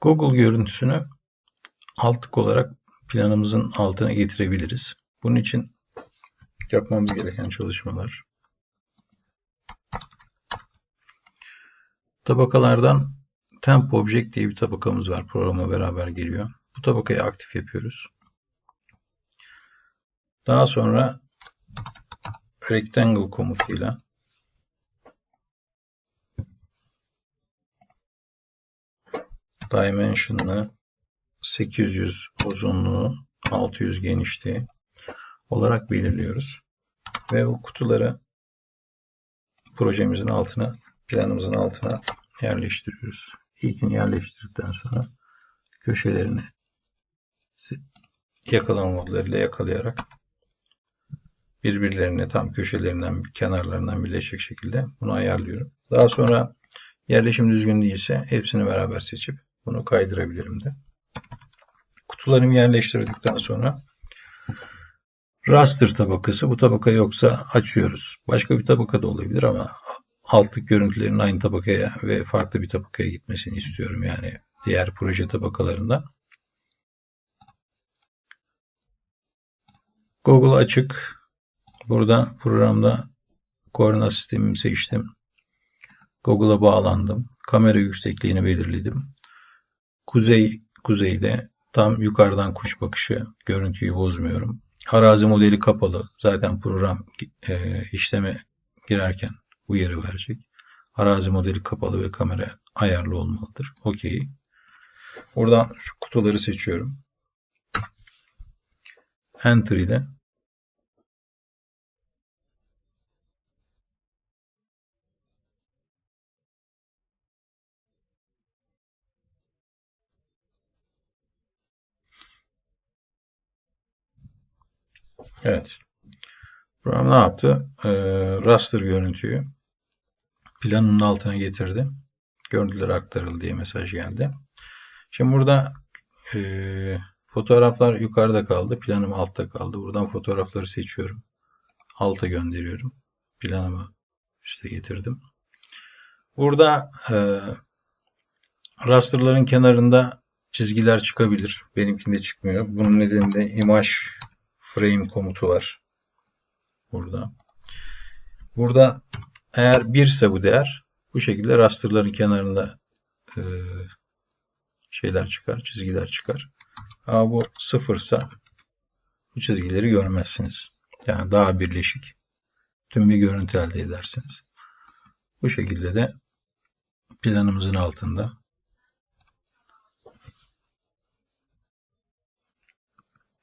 Google görüntüsünü altlık olarak planımızın altına getirebiliriz. Bunun için yapmamız gereken çalışmalar tabakalardan Temp Object diye bir tabakamız var. Programa beraber geliyor. Bu tabakayı aktif yapıyoruz. Daha sonra Rectangle komutuyla Dimension'ı 800 uzunluğu 600 genişliği olarak belirliyoruz. Ve o kutuları projemizin altına, planımızın altına yerleştiriyoruz. İlkini yerleştirdikten sonra köşelerini yakalama modlarıyla yakalayarak birbirlerine tam köşelerinden, kenarlarından birleşecek şekilde bunu ayarlıyorum. Daha sonra yerleşim düzgün değilse hepsini beraber seçip bunu kaydırabilirim de. Kutularımı yerleştirdikten sonra raster tabakası bu tabaka yoksa açıyoruz. Başka bir tabaka da olabilir ama altlık görüntülerin aynı tabakaya ve farklı bir tabakaya gitmesini istiyorum. Yani diğer proje tabakalarında. Google açık. Burada programda koordinat sistemimi seçtim. Google'a bağlandım. Kamera yüksekliğini belirledim. Kuzey kuzeyde tam yukarıdan kuş bakışı görüntüyü bozmuyorum. Arazi modeli kapalı. Zaten program e, işleme girerken uyarı verecek. Arazi modeli kapalı ve kamera ayarlı olmalıdır. Okey. Buradan şu kutuları seçiyorum. Enter ile Evet. Program ne yaptı? Ee, raster görüntüyü planın altına getirdi. Görüntüler aktarıldı diye mesaj geldi. Şimdi burada e, fotoğraflar yukarıda kaldı. Planım altta kaldı. Buradan fotoğrafları seçiyorum. Alta gönderiyorum. Planımı üste getirdim. Burada e, rasterların kenarında çizgiler çıkabilir. Benimkinde çıkmıyor. Bunun nedeni de image frame komutu var. Burada. Burada eğer 1 ise bu değer bu şekilde rasterların kenarında e, şeyler çıkar, çizgiler çıkar. Ama bu 0 ise bu çizgileri görmezsiniz. Yani daha birleşik tüm bir görüntü elde edersiniz. Bu şekilde de planımızın altında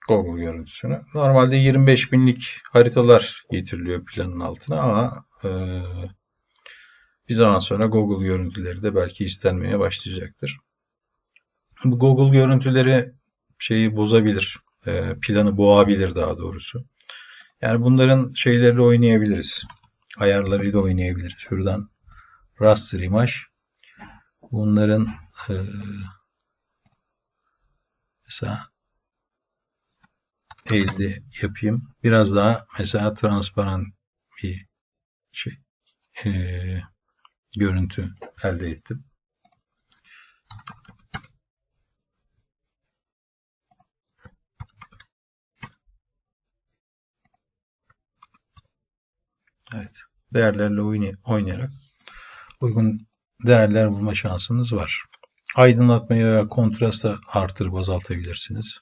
Google görüntüsünü. Normalde 25 binlik haritalar getiriliyor planın altına ama e, bir zaman sonra Google görüntüleri de belki istenmeye başlayacaktır. Bu Google görüntüleri şeyi bozabilir. E, planı boğabilir daha doğrusu. Yani bunların şeyleriyle oynayabiliriz. Ayarlarıyla oynayabiliriz. Şuradan raster image. Bunların e, mesela elde yapayım. Biraz daha mesela transparan bir şey e, görüntü elde ettim. Evet. Değerlerle oynayarak uygun değerler bulma şansınız var. Aydınlatmayı veya kontrasta artırıp azaltabilirsiniz.